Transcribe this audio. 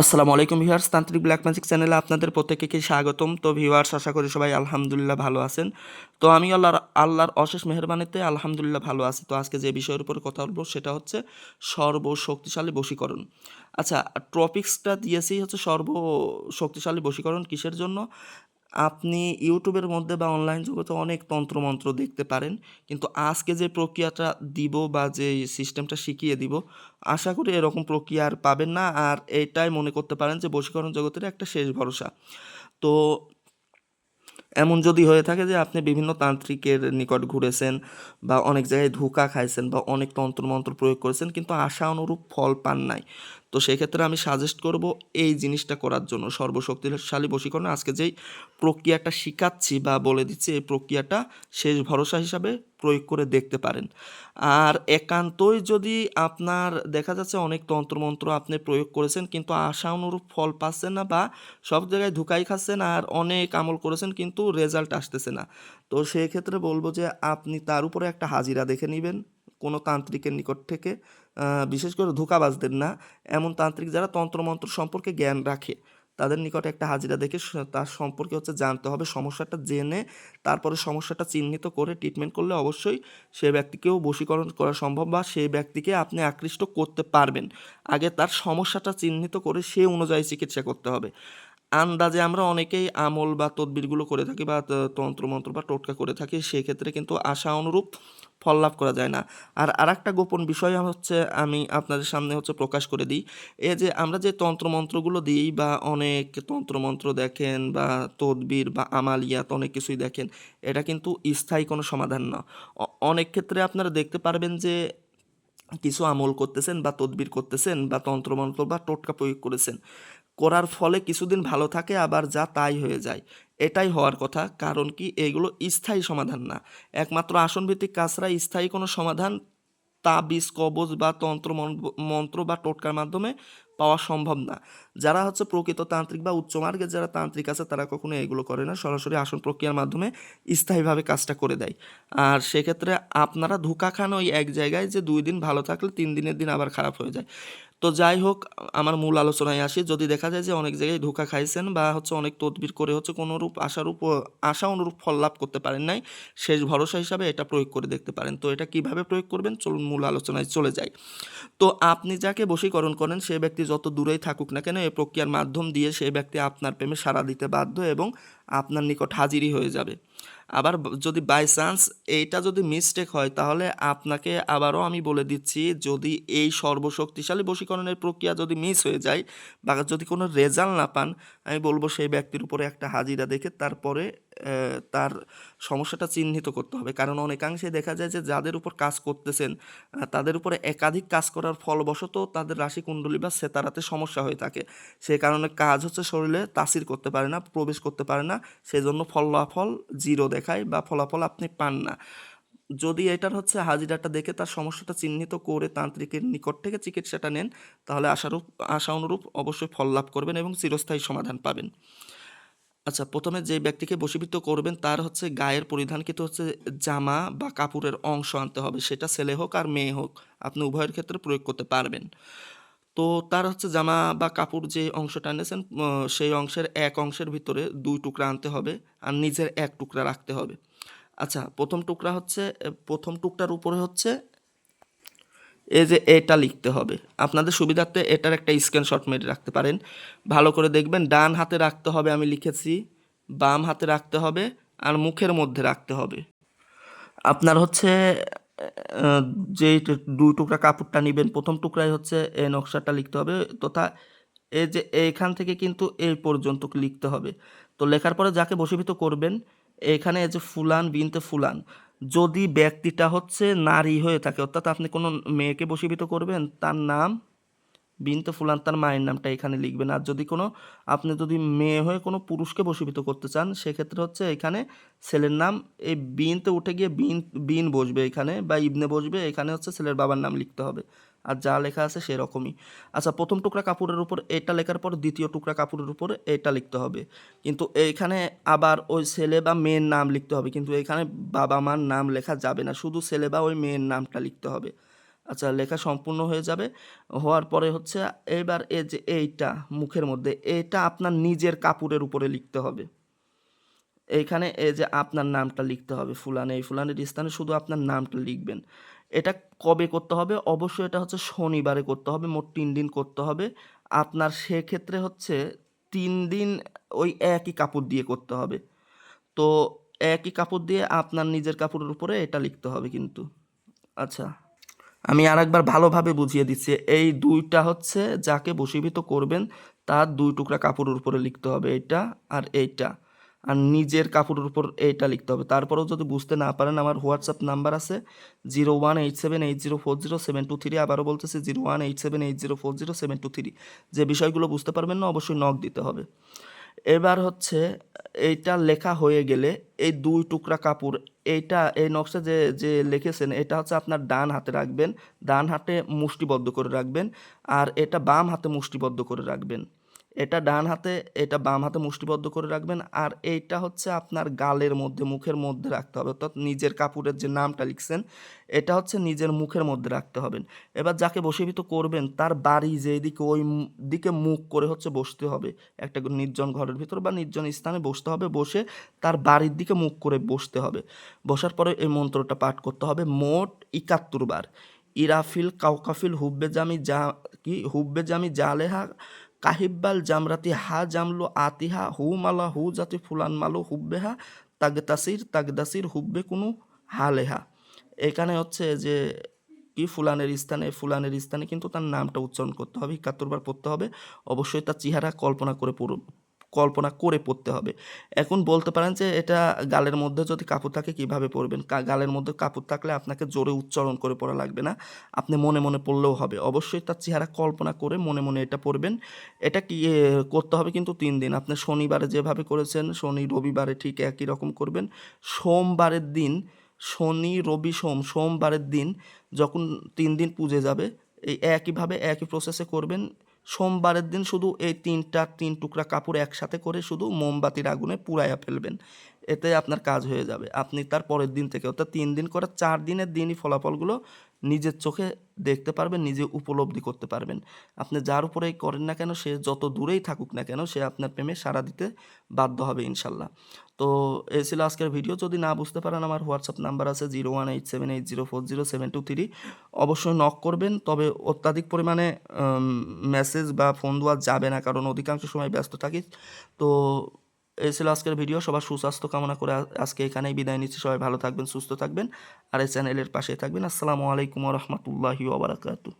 আসসালামু আলাইকুম ভিউয়ার্স, তান্ত্রিক ব্ল্যাক ম্যাজিক চ্যানেলে আপনাদের প্রত্যেককে স্বাগতম? তো ভিউয়ার্স, আশা করি সবাই আলহামদুলিল্লাহ ভালো আছেন। তো আমি আল্লাহর আল্লাহর অশেষ মেহরবানিতে আলহামদুলিল্লাহ ভালো আছি। তো আজকে যে বিষয়ের উপর কথা বলব সেটা হচ্ছে সর্বশক্তিশালী বশীকরণ। আচ্ছা টপিক্সটা দিয়েছি হচ্ছে সর্বশক্তিশালী বশীকরণ কিসের জন্য? আপনি ইউটিউবের মধ্যে বা অনলাইন জগতে অনেক তন্ত্রমন্ত্র দেখতে পারেন। কিন্তু আজকে যে প্রক্রিয়াটা দিব বা যে সিস্টেমটা শিখিয়ে দিব, আশা করি এরকম প্রক্রিয়া আর পাবেন না। আর এটাই মনে করতে পারেন যে বশীকরণ জগতের একটা শেষ ভরসা। তো এমন যদি হয়ে থাকে যে আপনি বিভিন্ন তান্ত্রিকের নিকট ঘুরেছেন বা অনেক জায়গায় ধোঁকা খাইছেন বা অনেক তন্ত্রমন্ত্র প্রয়োগ করেছেন, কিন্তু আশা অনুরূপ ফল পান নাই। তো সেক্ষেত্রে আমি সাজেস্ট করব এই জিনিসটা করার জন্য, সর্বশক্তিশালী বশীকরণে। আজকে যেই প্রক্রিয়াটা শিখাচ্ছি বা বলে দিচ্ছি, এই প্রক্রিয়াটা শেষ ভরসা হিসাবে প্রয়োগ করে দেখতে পারেন। আর একান্তই যদি আপনার দেখা যাচ্ছে অনেক তন্ত্রমন্ত্র আপনি প্রয়োগ করেছেন, কিন্তু আশা অনুরূপ ফল পাচ্ছেন না বা সব জায়গায় ধুকাই খাচ্ছেন আর অনেক আমল করেছেন, কিন্তু রেজাল্ট আসতেছে না। তো সেক্ষেত্রে বলব যে আপনি তার উপরে একটা হাজিরা দেখে নেবেন, কোনো তান্ত্রিকের নিকট থেকে বিশেষ করে ধোঁকাবাজদের না, এমন তান্ত্রিক যারা তন্ত্রমন্ত্র সম্পর্কে জ্ঞান রাখে, তাদের নিকট একটা হাজিরা দেখে তার সম্পর্কে হচ্ছে জানতে হবে, সমস্যাটা জেনে, তারপরে সমস্যাটা চিহ্নিত করে ট্রিটমেন্ট করলে অবশ্যই সে ব্যক্তিকেও বশীকরণ করা সম্ভব বা সেই ব্যক্তিকে আপনি আকৃষ্ট করতে পারবেন। আগে তার সমস্যাটা চিহ্নিত করে সে অনুযায়ী চিকিৎসা করতে হবে। আন্দাজে আমরা অনেকেই আমল বা তদবিরগুলো করে থাকি বা তন্ত্রমন্ত্র বা টোটকা করে থাকি, সেক্ষেত্রে কিন্তু আশা অনুরূপ ফল লাভ করা যায় না। আর আরেকটা গোপন বিষয় হচ্ছে, আমি আপনাদের সামনে হচ্ছে প্রকাশ করে দিই, এ যে আমরা যে তন্ত্রমন্ত্রগুলো দিই বা অনেক তন্ত্রমন্ত্র দেখেন বা তদবির বা আমালিয়াত অনেক কিছুই দেখেন, এটা কিন্তু স্থায়ী কোনো সমাধান না। অনেক ক্ষেত্রে আপনারা দেখতে পারবেন যে কিছু আমল করতেছেন বা তদবির করতেছেন বা তন্ত্রমন্ত্র বা টোটকা প্রয়োগ করেছেন। করার ফলে কিছুদিন ভালো থাকে, আবার যা তাই হয়ে যায়। এটাই হওয়ার কথা, কারণ কি এগুলো স্থায়ী সমাধান না। একমাত্র আসনভিত্তিক কাজরা স্থায়ী কোনো সমাধান তাবিজ কবজ বা তন্ত্র, মন্ত্র বা টোটকার মাধ্যমে পাওয়া সম্ভব না। যারা হচ্ছে প্রকৃত তান্ত্রিক বা উচ্চমার্গের যারা তান্ত্রিক আছে, তারা কখনো এগুলো করে না। সরাসরি আসন প্রক্রিয়ার মাধ্যমে স্থায়ীভাবে কাজটা করে দেয়। আর সেক্ষেত্রে আপনারা ধোকা খান ওই এক জায়গায় যে দুই দিন ভালো থাকলে তিন দিনের দিন আবার খারাপ হয়ে যায়। তো যাই হোক, আমার মূল আলোচনায় আসি। যদি দেখা যায় যে অনেক জায়গায় ধোকা খাইছেন বা হচ্ছে অনেক তদবির করে হচ্ছে কোনোরূপ আশারূপ আশা অনুরূপ ফল লাভ করতে পারেন নাই, শেষ ভরসা হিসাবে এটা প্রয়োগ করে দেখতে পারেন। তো এটা কীভাবে প্রয়োগ করবেন? চলুন মূল আলোচনায় চলে যাই। তো আপনি যাকে বশীকরণ করেন, সে ব্যক্তি যত দূরেই থাকুক না কেন এই প্রক্রিয়ার মাধ্যম দিয়ে সেই ব্যক্তি আপনার প্রেমে সাড়া দিতে বাধ্য এবং আপনার নিকট হাজিরই হয়ে যাবে। আবার যদি বাই চান্স এইটা যদি মিস্টেক হয়, তাহলে আপনাকে আবারও আমি বলে দিচ্ছি, যদি এই সর্বশক্তিশালী বশীকরণের প্রক্রিয়া যদি মিস হয়ে যায় বা যদি কোনো রেজাল্ট না পান, আমি বলব সেই ব্যক্তির উপরে একটা হাজিরা দেখে তারপরে তার সমস্যাটা চিহ্নিত করতে হবে। কারণ অনেকাংশে দেখা যায় যে যাদের উপর কাজ করতেছেন তাদের উপরে একাধিক কাজ করার ফলবশত তাদের রাশি কুণ্ডলী বা সেতারাতে সমস্যা হয়ে থাকে। সে কারণে কাজ হচ্ছে শরীরে তাসির করতে পারে না, প্রবেশ করতে পারে না, সেজন্য ফলাফল জিরো দেখায় বা ফলাফল আপনি পান না। যদি এটার হচ্ছে হাজিরাটা দেখে তার সমস্যাটা চিহ্নিত করে তান্ত্রিকের নিকট থেকে চিকিৎসাটা নেন, তাহলে আশারূপ, আশা অনুরূপ অবশ্যই ফল লাভ করবেন এবং চিরস্থায়ী সমাধান পাবেন। আচ্ছা প্রথমে যে ব্যক্তিকে বশীভূত করবেন তার হচ্ছে গায়ের পরিধানকৃত হচ্ছে জামা বা কাপড়ের অংশ আনতে হবে। সেটা ছেলে হোক আর মেয়ে হোক, আপনি উভয়ের ক্ষেত্রে প্রয়োগ করতে পারবেন। তো তার হচ্ছে জামা বা কাপড় যে অংশটা এনেছেন সেই অংশের এক অংশের ভিতরে দুই টুকরা আনতে হবে আর নিজের এক টুকরা রাখতে হবে। আচ্ছা প্রথম টুকরা হচ্ছে প্রথম টুকরার উপরে হচ্ছে এই যে এটা লিখতে হবে। আপনাদের সুবিধার্থে এটার একটা স্ক্রিনশট মেরে রাখতে পারেন। ভালো করে দেখবেন, ডান হাতে রাখতে হবে আমি লিখেছি, বাম হাতে রাখতে হবে আর মুখের মধ্যে রাখতে হবে। আপনার হচ্ছে যে দুই টুকরা কাপড়টা নেবেন, প্রথম টুকরাই হচ্ছে এই নকশাটা লিখতে হবে। তথা এই যে এইখান থেকে কিন্তু এই পর্যন্ত লিখতে হবে। তো লেখার পরে যাকে বসীভূত করবেন, এখানে এই যে ফুলান, বিনতে ফুলান যদি ব্যক্তিটা হচ্ছে নারী হয়ে থাকে, অর্থাৎ আপনি কোনো মেয়েকে বসীভূত করবেন, তার নাম বিনতে ফুলান, তার মায়ের নামটা এখানে লিখবেন। আর যদি কোনো, আপনি যদি মেয়ে হয়ে কোনো পুরুষকে বসীভূত করতে চান, সেক্ষেত্রে হচ্ছে এখানে ছেলের নাম এই বিনতে উঠে গিয়ে বিন বিন বসবে এখানে বা ইবনে বসবে, এখানে হচ্ছে ছেলের বাবার নাম লিখতে হবে। আর যা লেখা আছে সেরকমই। আচ্ছা প্রথম টুকরা কাপড়ের উপর, এটা লেখার পর দ্বিতীয় টুকরা কাপড়ের উপর এটা লিখতে হবে। কিন্তু এইখানে আবার ওই ছেলে বা মেয়ের নাম লিখতে হবে, কিন্তু এখানে বাবা মার নাম লেখা যাবে না, শুধু ছেলে বা ওই মেয়ের নামটা লিখতে হবে। আচ্ছা লেখা সম্পূর্ণ হয়ে যাবে, হওয়ার পরে হচ্ছে এবার এই যে এইটা মুখের মধ্যে, এটা আপনার নিজের কাপড়ের উপরে লিখতে হবে। এইখানে এই যে আপনার নামটা লিখতে হবে, ফুলানে, এই ফুলানের স্থানে শুধু আপনার নামটা লিখবেন। এটা কবে করতে হবে? অবশ্যই এটা হচ্ছে শনিবারে করতে হবে, মোট তিন দিন করতে হবে। আপনার সেক্ষেত্রে হচ্ছে তিন দিন ওই একই কাপড় দিয়ে করতে হবে। তো একই কাপড় দিয়ে আপনার নিজের কাপড়ের উপরে এটা লিখতে হবে কিন্তু। আচ্ছা আমি আর একবার ভালোভাবে বুঝিয়ে দিচ্ছি। এই দুইটা হচ্ছে যাকে বশীভূত করবেন, তার দুই টুকরা কাপড়ের উপরে লিখতে হবে এইটা আর এইটা। আর নিজের কাপড়ের উপর এইটা লিখতে হবে। তারপরেও যদি বুঝতে না পারেন, আমার হোয়াটসঅ্যাপ নাম্বার আছে zero one eight seven eight zero four zero seven two three আবারও বলতেছি zero one eight seven eight zero four zero seven two three যে বিষয়গুলো বুঝতে পারবেন না, অবশ্যই নক দিতে হবে। এবার হচ্ছে, এইটা লেখা হয়ে গেলে এই দুই টুকরা কাপড়, এইটা এই নকশা যে যে লিখেছেন, এটা হচ্ছে আপনার ডান হাতে রাখবেন, ডান হাতে মুষ্টিবদ্ধ করে রাখবেন, আর এটা বাম হাতে মুষ্টিবদ্ধ করে রাখবেন। এটা ডান হাতে, এটা বাম হাতে মুষ্টিবদ্ধ করে রাখবেন। আর এইটা হচ্ছে আপনার গালের মধ্যে, মুখের মধ্যে রাখতে হবে। অর্থাৎ নিজের কাপড়ের যে নামটা লিখছেন, এটা হচ্ছে নিজের মুখের মধ্যে রাখতে হবেন এবার যাকে বশীভূত করবেন, তার বাড়ি যে দিকে ওই দিকে মুখ করে হচ্ছে বসতে হবে। একটা নির্জন ঘরের ভিতর বা নির্জন স্থানে বসতে হবে। বসে তার বাড়ির দিকে মুখ করে বসতে হবে। বসার পরে এই মন্ত্রটা পাঠ করতে হবে। মোট একাত্তর বার। ইরাফিল কাউকাফিল হুব্বে জামি জা কি? হুব্বে জামি জালেহা কাহিব্বাল জামরাতি হা জামলো আতিহা, হু মালা, হু জাতি ফুলান মালো হুব্বেহা তাগতাসির তাগদাসির হুব্বে কোনো হালেহা। এখানে হচ্ছে যে কি ফুলানের স্থানে ফুলানের স্থানে কিন্তু তার নামটা উচ্চারণ করতে হবে একাত্তরবার পড়তে হবে। অবশ্যই তার চেহারা কল্পনা করে কল্পনা করে পড়তে হবে। এখন বলতে পারেন যে এটা গালের মধ্যে যদি কাপড় থাকে কীভাবে পড়বেন কা- গালের মধ্যে কাপড় থাকলে আপনাকে জোরে উচ্চারণ করে পড়া লাগবে না। আপনি মনে মনে পড়লেও হবে। অবশ্যই তার চেহারা কল্পনা করে মনে মনে এটা পড়বেন এটা কি করতে হবে কিন্তু তিন দিন। আপনি শনিবারে যেভাবে করেছেন, শনি, রবিবারে ঠিক একই রকম করবেন। সোমবারের দিন, শনি, রবি, সোম, সোমবারের দিন যখন তিন দিন পুজে যাবে, এই একইভাবে একই প্রসেসে করবেন। সোমবারের দিন শুধু এই তিনটা, তিন টুকরা কাপড় একসাথে করে শুধু মোমবাতির আগুনে পুড়াইয়া ফেলবেন। এতে আপনার কাজ হয়ে যাবে। আপনি তার পরের দিন থেকে অর্থাৎ তিন দিন করে, চার দিনের দিনই ফলাফলগুলো নিজের চোখে দেখতে পারবেন, নিজে উপলব্ধি করতে পারবেন। আপনি যার উপরেই করেন না কেন, সে যত দূরেই থাকুক না কেন, সে আপনার প্রেমে সাড়া দিতে বাধ্য হবে ইনশাল্লাহ। তো এই ছিল আজকের ভিডিও। যদি না বুঝতে পারেন, আমার হোয়াটসঅ্যাপ নাম্বার আছে zero one eight seven eight zero four zero seven two three. অবশ্যই নক করবেন, তবে অত্যাধিক পরিমাণে মেসেজ বা ফোন দেওয়া যাবে না, কারণ অধিকাংশ সময় ব্যস্ত থাকি। তো এই ছিল আজকের ভিডিও। সবার সুস্বাস্থ্য কামনা করে আজকে এখানেই বিদায় নিচ্ছি। সবাই ভালো থাকবেন, সুস্থ থাকবেন। আর এই চ্যানেলের পাশে থাকবেন। আসসালামু আলাইকুম রহমতুল্লাহি ওবরাকাতু